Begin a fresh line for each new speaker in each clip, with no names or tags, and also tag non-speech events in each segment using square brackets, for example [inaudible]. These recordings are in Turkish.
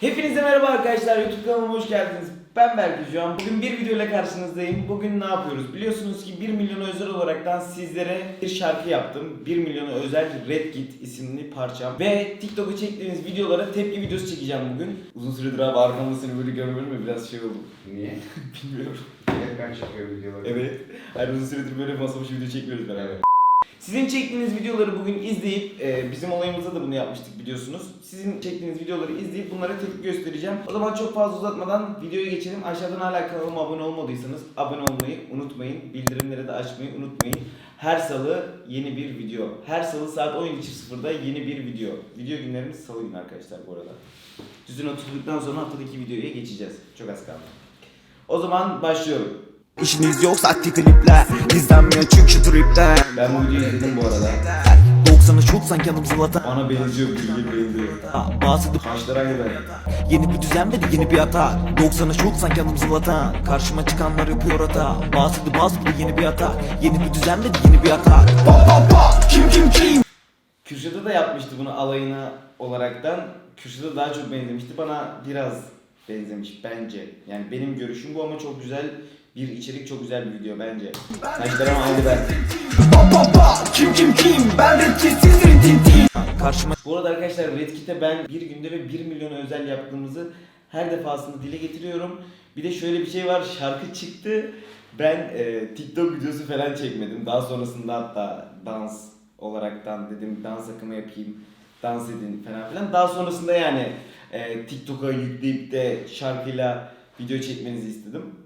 Hepinize merhaba arkadaşlar YouTube kanalıma hoş geldiniz. Ben Berk şu an. Bugün bir video ile karşınızdayım. Bugün ne yapıyoruz? Biliyorsunuz ki 1 milyona özel olaraktan sizlere bir şarkı yaptım. 1 milyona özel Red Git isimli parçam. Ve TikTok'a çektiğiniz videolara tepki videosu çekeceğim bugün. Uzun süredir abi arkamda seni böyle görmüyorum ya biraz şey oldum.
Niye? [laughs]
Bilmiyorum.
Ekran çıkıyor videolar.
Evet. Hani uzun süredir böyle masa başı video çekmiyoruz beraber. Sizin çektiğiniz videoları bugün izleyip e, bizim olayımızda da bunu yapmıştık biliyorsunuz. Sizin çektiğiniz videoları izleyip bunlara tepki göstereceğim. O zaman çok fazla uzatmadan videoya geçelim. Aşağıdan hala kanalıma abone olmadıysanız abone olmayı unutmayın. Bildirimleri de açmayı unutmayın. Her salı yeni bir video. Her salı saat 17.00'da yeni bir video. Video günlerimiz salı günü arkadaşlar bu arada. Düzün oturduktan sonra haftadaki videoya geçeceğiz. Çok az kaldı. O zaman başlıyorum.
İşiniz yoksa aktif klipler İzlenmiyor çünkü tripler
Ben bu videoyu izledim bu arada.
90'ı çok sanki yanım zılatan
Bana benziyor, bilgi benziyor.
Bahsedi
Kaşlar aynı ben.
Yeni bir düzen ve de yeni bir atak 90'ı çok sanki yanım zılatan Karşıma çıkanlar yapıyor hata Bahsedi bahsedi yeni bir atak Yeni bir düzen ve de yeni bir atak Ba ba ba Kim kim kim
Kürşat'a da yapmıştı bunu alayına olaraktan. Kürşat'a daha çok benzemişti. Bana biraz benzemiş bence. Yani benim görüşüm bu ama çok güzel bir içerik, çok güzel bir video bence. Ama aynı ben.
Ba ba ba Kim kim kim Ben Karşıma
Bu arada arkadaşlar Red Kit'e ben bir günde ve 1 milyona özel yaptığımızı her defasında dile getiriyorum. Bir de şöyle bir şey var şarkı çıktı. Ben e, TikTok videosu falan çekmedim. Daha sonrasında hatta dans olaraktan dedim dans akımı yapayım. Dans edin falan filan. Daha sonrasında yani e, TikTok'a yükleyip de şarkıyla video çekmenizi istedim.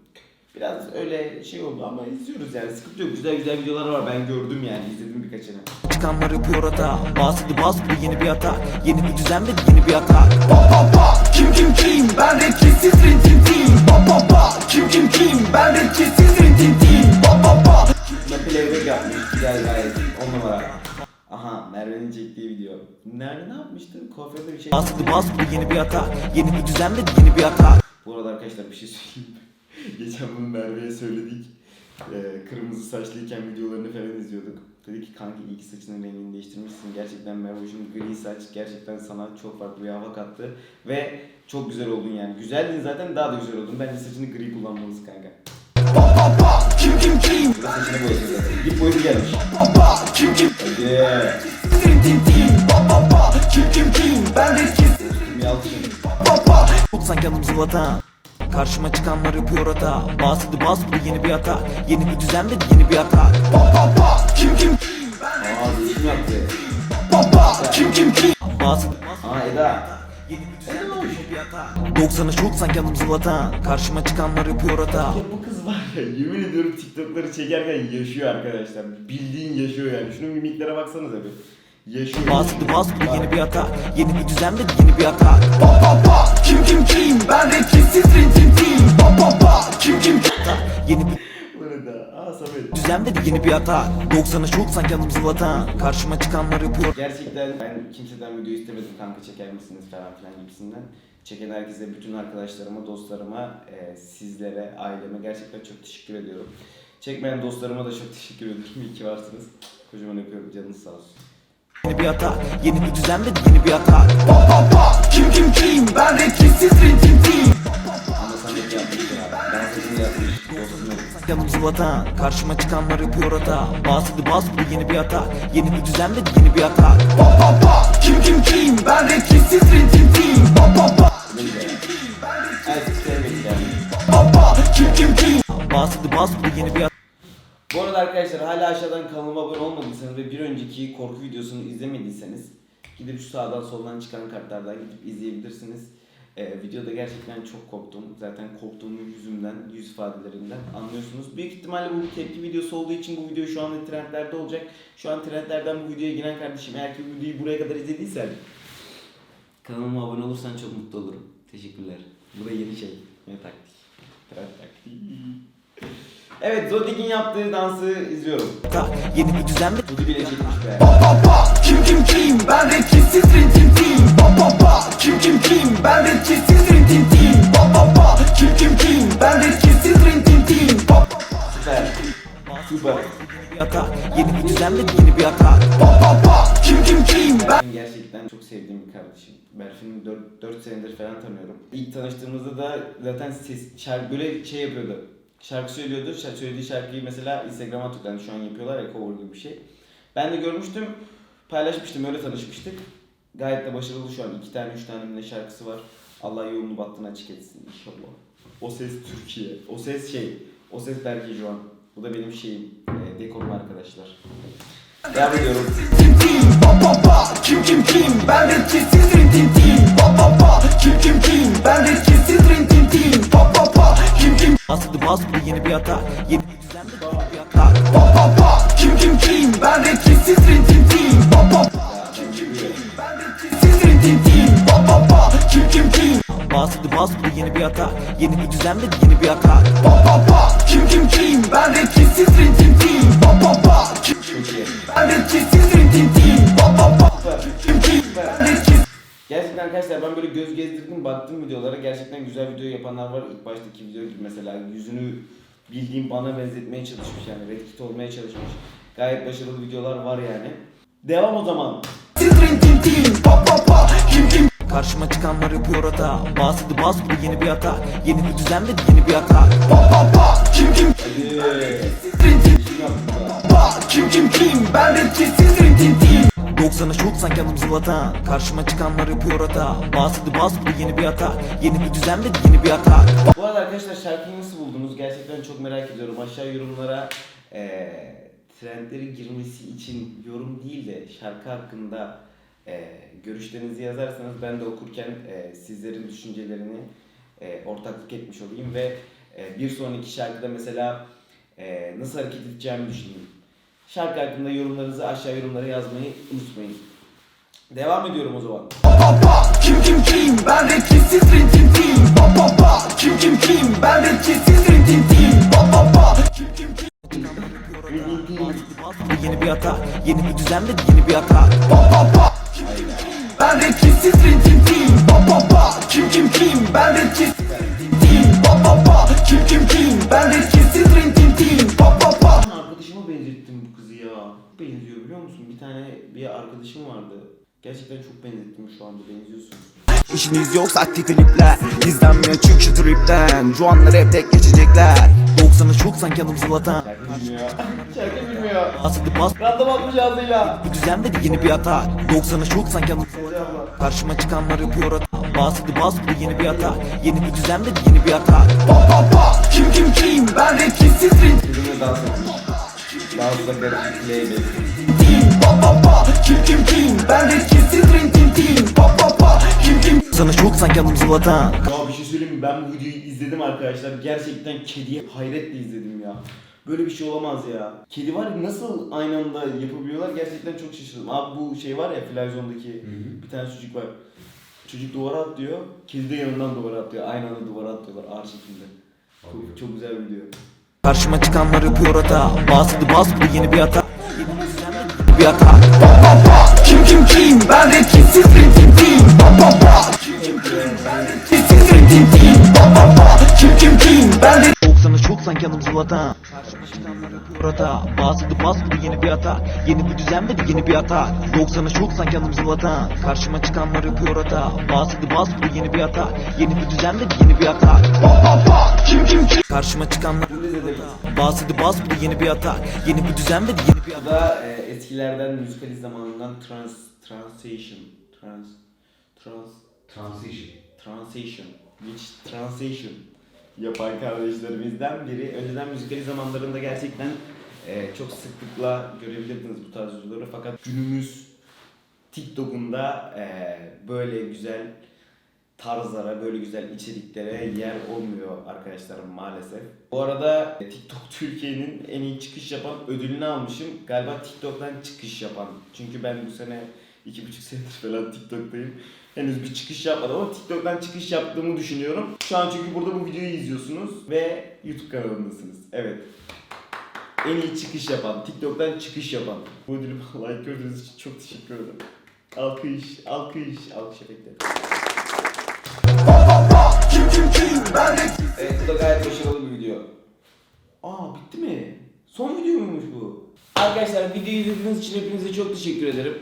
Biraz öyle şey oldu ama izliyoruz yani sıkıntı yok. Güzel güzel videolar var ben gördüm yani izledim birkaçını.
çıkanlar yapıyor hata Bahsedi bahsedi yeni bir atak Yeni bir düzen ve yeni bir atak Ba ba ba Kim kim kim Ben de kesin tin tin tin Ba ba ba Kim kim kim Ben de kesin tin tin tin Ba ba ba
Buna playback yapmış. Güzel gayet. On numara. Aha Merve'nin çektiği video. Nerede ne yapmıştı? Kuaförde bir şey.
Bahsedi bahsedi yeni bir atak Yeni bir düzen ve yeni bir atak
Bu arada arkadaşlar bir şey söyleyeyim. [laughs] Geçen bunu Merve'ye söyledik. Ee, kırmızı saçlıyken videolarını falan izliyorduk. Dedi ki kanki iyi ki saçının rengini değiştirmişsin. Gerçekten Merve'cim gri saç gerçekten sana çok farklı bir hava kattı. Ve çok güzel oldun yani. Güzeldin zaten daha da güzel oldun. Bence saçını gri kullanmalısın kanka.
Ba ba ba Kim kim kim
saçını zaten. Dip boyası gelmiş.
Ba ba Kim kim
Hadi.
Ba ba ba Kim kim kim Ben de kesin
Kim yalçın.
Ba ba yanım zılatan Karşıma çıkanlar yapıyor hata Bahsedi bahsedi yeni bir atak. Yeni bir düzen ve de yeni bir atak. Ba ba ba Kim kim. Ba ba Kim kim kim? Bahsedi
Aa Eda.
Yeni bir düzen ve de yeni bir atak. 90'ı çok sanki yanım zılatan. Karşıma çıkanlar yapıyor hata
bu kız var ya yemin ediyorum TikTok'ları çekerken yaşıyor arkadaşlar. Bildiğin yaşıyor yani. Şunun mimiklere baksanıza bir.
Bahsedi bahsedi yeni bir atak Yeni bir düzen ve yeni bir atak Ba ba ba Kim kim kim Ben tin tin tin Ba ba ba Kim kim kim Yeni bir
Burada. Aa Samet.
düzen ve yeni bir atak 90'ı çok sanki yanım zılatan Karşıma çıkanlar yapıyor
Gerçekten ben kimseden video istemedim kanka çeker misiniz falan filan gibisinden. Çeken herkese, bütün arkadaşlarıma, dostlarıma, e, sizlere, aileme gerçekten çok teşekkür ediyorum. Çekmeyen dostlarıma da çok teşekkür ediyorum. İyi ki varsınız. Kocaman öpüyorum. Canınız sağ olsun.
Yeni bir atak Yeni bir düzen ve de yeni bir atak Ba ba ba Kim kim kim Ben de kesin tin tin tin
Ama Samet yapmış ya. Ben sesini yapmış. Dostum
Yanım zılatan Karşıma çıkanlar yapıyor hata Bahsedi bahsedi yeni bir atak Yeni bir düzen ve de yeni bir atak Ba ba ba Kim kim kim Ben de
güzel. Herkes sevmek yani.
Ba ba Kim kim kim Bahsedi bahsedi yeni bir atak
Bu arada arkadaşlar hala aşağıdan kanalıma abone olmadıysanız ve bir önceki korku videosunu izlemediyseniz gidip şu sağdan soldan çıkan kartlardan gidip izleyebilirsiniz. Ee, videoda gerçekten çok korktum. Zaten korktuğum yüzümden, yüz ifadelerinden anlıyorsunuz. Büyük ihtimalle bu bir tepki videosu olduğu için bu video şu anda trendlerde olacak. Şu an trendlerden bu videoya giren kardeşim eğer ki bu videoyu buraya kadar izlediysen kanalıma abone olursan çok mutlu olurum. Teşekkürler. Bu da yeni şey. Ne taktik. Trend taktiği. Evet Zodik'in yaptığı dansı izliyorum.
Yeni bir düzen ve
Budi bile çekmiş be.
Ba ba ba. Kim kim kim? Ben de kesin tin tin tin. Ba ba ba. Kim kim kim? Ben de kesin tin tin tin. Ba ba ba. Kim kim kim? Ben de kesin tin tin tin. Ba ba
Süper.
ba.
Süper.
bir atak Yeni bir düzen yeni bir atak Pa pa pa kim kim kim? Ben
Ben gerçekten çok sevdiğim bir kardeşim. Berfin'i 4, 4 senedir falan tanıyorum. İlk tanıştığımızda da zaten ses, şarkı böyle şey yapıyordu. Şarkı söylüyordu. Şarkı söylediği şarkıyı mesela Instagram'a atıyordu. Yani şu an yapıyorlar ya cover gibi bir şey. Ben de görmüştüm. Paylaşmıştım. Öyle tanışmıştık. Gayet de başarılı şu an. iki tane üç tane bile şarkısı var. Allah yolunu baktığını açık etsin inşallah. O ses Türkiye. O ses şey. O ses Berke Juan. Bu da benim şeyim. E, dekorum arkadaşlar. Devam ediyorum.
Pa pa pa kim kim kim ben rapçisiz rin tim tim Pa pa pa kim kim kim ben rapçisiz rin tim tim Pa pa pa Bastı bas bu yeni bir atak. Yeni bir yeni bir atak. Pa pa pa kim kim kim? Ben rapçisiz rin tim tim. Pa pa pa kim kim kim? Ben rapçisiz rin tim tim. Pa pa pa kim bu yeni bir atak. Yeni bir düzen ve yeni bir atak. Pa pa pa kim kim
arkadaşlar ben böyle göz gezdirdim baktım videolara gerçekten güzel video yapanlar var. İlk baştaki video gibi mesela yüzünü bildiğim bana benzetmeye çalışmış yani Red Kit olmaya çalışmış. Gayet başarılı videolar var yani. Devam o zaman.
Karşıma çıkanlar yapıyor hata Bazıdı baz bu yeni bir hata Yeni bir düzen ve yeni bir atak Pa pa pa kim kim
Hadi. Kim
kim kim kim Ben tin 90'a şok sanki adım zılata Karşıma çıkanlar yapıyor hata Bazıdı baz bu yeni bir hata Yeni bir düzen ve yeni bir atak
Bu arada arkadaşlar şarkıyı nasıl buldunuz? Gerçekten çok merak ediyorum. Aşağı yorumlara eee trendleri girmesi için yorum değil de şarkı hakkında eee, görüşlerinizi yazarsanız ben de okurken eee, sizlerin düşüncelerini eee, ortaklık etmiş olayım ve eee, bir sonraki şarkıda mesela eee, nasıl hareket edeceğimi düşüneyim. Şarkı hakkında yorumlarınızı aşağı yorumlara yazmayı unutmayın. Devam ediyorum o zaman.
Kim kim kim Ben rapçisiz rin tin tin. Pa pa pa kim kim kim Ben rapçisiz rin tin tin. Pa pa pa kim kim kim. Yeni bir hata, yeni bir düzen ve yeni bir atak Pa pa pa kim kim kim Ben rapçisiz rin
Benziyor biliyor musun? Bir tane bir arkadaşım vardı. Gerçekten çok benzettim şu anda benziyorsun.
İşiniz yoksa aktif klipler İzlenmiyor çünkü tripten Şu anlar hep tek geçecekler 90'ı çok sanki yanım zılatan
Şarkı bilmiyor. [laughs] Şarkı bilmiyor.
Asılı bas
Random atmış ağzıyla.
bu düzen ve yeni bir atak 90'ı çok sanki yanım Karşıma çıkanlar yapıyor hata Basılı bas bu yeni bir atak Yeni bir düzen ve yeni bir atak Pa pa pa kim kim kim Ben rapçisiz rin
Bizimle dans etmiş. Karışık label.
Pa pa pa kim kim kim Ben rapçisiz rin tin tin Pa pa pa kim kim Sana çok sanki yanım zılatan
Ya bir şey söyleyeyim mi? Ben bu videoyu izledim arkadaşlar. Gerçekten kediye hayretle izledim ya. Böyle bir şey olamaz ya. Kedi var ya nasıl aynı anda yapabiliyorlar gerçekten çok şaşırdım. Abi bu şey var ya Flyzone'daki bir tane çocuk var. Çocuk duvara atlıyor, kedi de yanından duvara atlıyor. Aynı anda duvara atlıyorlar ağır şekilde. Çok, çok güzel bir video.
Karşıma çıkanlar yapıyor hata Basılı bas bu yeni bir atak Atak Pa pa pa kim kim kim? Ben rapçisiz rin tin tin Pa pa pa kim kim kim? Ben rapçisiz rin tin tin Pa pa pa kim kim kim? Ben 90'ı çok sanki yanım zılata Karşıma çıkanlar yapıyor hata Basılı bas bu yeni bir atak. Yeni bir düzen ve yeni bir atak. 90'ı çok sanki yanım zılata Karşıma çıkanlar yapıyor hata Basılı bas bu yeni bir atak. Yeni bir düzen ve yeni bir atak. Pa pa pa kim kim kim? Karşıma çıkanlar bas bu yeni bir atak. Yeni bir düzen ve yeni bir
e, eskilerden müzikal zamanından trans translation trans trans
Transition.
translation which translation yapan kardeşlerimizden biri. Önceden müzikali zamanlarında gerçekten e, çok sıklıkla görebilirdiniz bu tarz videoları fakat günümüz TikTok'unda e, böyle güzel tarzlara, böyle güzel içeriklere yer olmuyor arkadaşlar maalesef. Bu arada TikTok Türkiye'nin en iyi çıkış yapan ödülünü almışım. Galiba TikTok'tan çıkış yapan. Çünkü ben bu sene iki buçuk senedir falan TikTok'tayım. Henüz bir çıkış yapmadım ama TikTok'tan çıkış yaptığımı düşünüyorum. Şu an çünkü burada bu videoyu izliyorsunuz ve YouTube kanalındasınız. Evet. En iyi çıkış yapan, TikTok'tan çıkış yapan. Bu ödülü [laughs] like gördüğünüz için çok teşekkür ederim. Alkış, alkış, alkış efektleri.
Kim kim kim Ben rap
Evet bu da gayet başarılı bir video. Aa bitti mi? Son video muymuş bu? Arkadaşlar videoyu izlediğiniz için hepinize çok teşekkür ederim.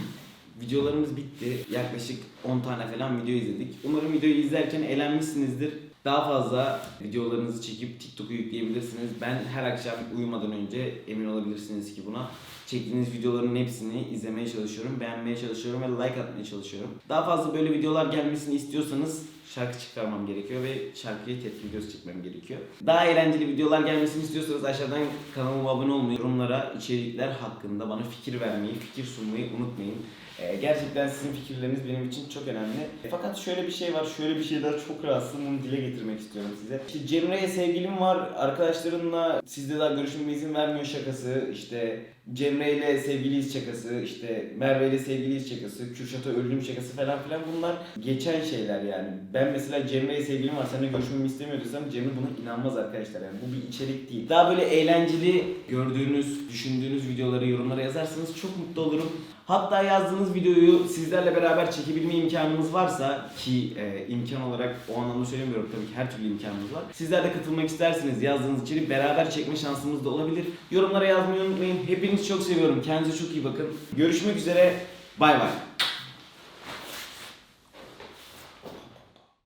[clears throat] Videolarımız bitti. Yaklaşık 10 tane falan video izledik. Umarım videoyu izlerken eğlenmişsinizdir. Daha fazla videolarınızı çekip TikTok'a yükleyebilirsiniz. Ben her akşam uyumadan önce emin olabilirsiniz ki buna. Çektiğiniz videoların hepsini izlemeye çalışıyorum, beğenmeye çalışıyorum ve like atmaya çalışıyorum. Daha fazla böyle videolar gelmesini istiyorsanız şarkı çıkarmam gerekiyor ve şarkıyı tepki videosu çekmem gerekiyor. Daha eğlenceli videolar gelmesini istiyorsanız aşağıdan kanalıma abone olmayı, yorumlara içerikler hakkında bana fikir vermeyi, fikir sunmayı unutmayın. Ee, gerçekten sizin fikirleriniz benim için çok önemli. Fakat şöyle bir şey var, şöyle bir şeyden çok rahatsızım, bunu dile getirmek istiyorum size. İşte Cemre'ye sevgilim var, arkadaşlarınla sizde daha görüşmeme izin vermiyor şakası, işte Cemre ile sevgiliyiz şakası, işte Merve ile sevgiliyiz şakası, Kürşat'a öldüm şakası falan filan bunlar geçen şeyler yani. Ben mesela Cemre'ye sevgilim var, seninle görüşmemi istemiyor desem Cemre buna inanmaz arkadaşlar yani. Bu bir içerik değil. Daha böyle eğlenceli gördüğünüz, düşündüğünüz videoları yorumlara yazarsanız çok mutlu olurum. Hatta yazdığınız videoyu sizlerle beraber çekebilme imkanımız varsa ki e, imkan olarak o anlamda söylemiyorum tabii ki her türlü imkanımız var. Sizler de katılmak isterseniz yazdığınız içeri beraber çekme şansımız da olabilir. Yorumlara yazmayı unutmayın. Hepinizi çok seviyorum. Kendinize çok iyi bakın. Görüşmek üzere. Bay bay.